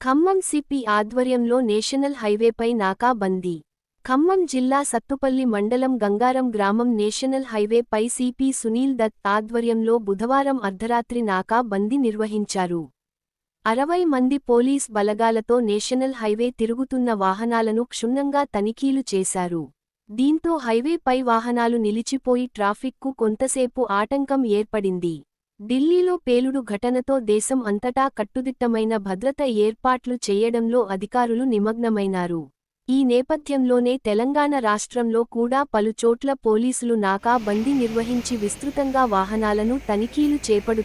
Khammam CP ఆధ్వర్యంలో national హైవేపై నాకా బందీ. ఖమ్మం జిల్లా సత్తుపల్లి మండలం గంగారం గ్రామం నేషనల్ హైవేపై సిపి సునీల్ దత్ ఆధ్వర్యంలో బుధవారం అర్ధరాత్రి నాకా బందీ నిర్వహించారు. అరవై మంది పోలీస్ బలగాలతో నేషనల్ హైవే తిరుగుతున్న వాహనాలను క్షుణ్ణంగా తనిఖీలు చేశారు. దీంతో హైవేపై వాహనాలు నిలిచిపోయి ట్రాఫిక్కు కొంతసేపు ఆటంకం ఏర్పడింది. ఢిల్లీలో పేలుడు ఘటనతో దేశం అంతటా కట్టుదిట్టమైన భద్రత ఏర్పాట్లు చేయడంలో అధికారులు నిమగ్నమైనారు. ఈ నేపథ్యంలోనే తెలంగాణ రాష్ట్రంలో కూడా పలుచోట్ల పోలీసులు నాకా బందీ నిర్వహించి విస్తృతంగా వాహనాలను తనిఖీలు చేపడు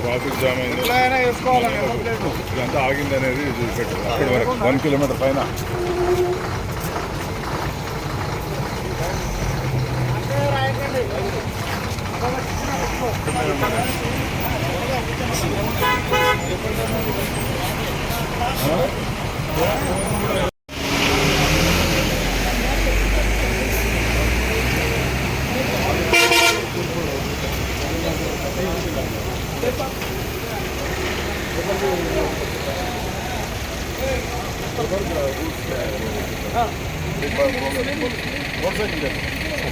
ట్రాఫిక్ జామ్ అయింది ఇదంతా ఆగింది అనేది చూపెట్టు. అక్కడి వరకు వన్ కిలోమీటర్ పైన. Вот сзади, ребята.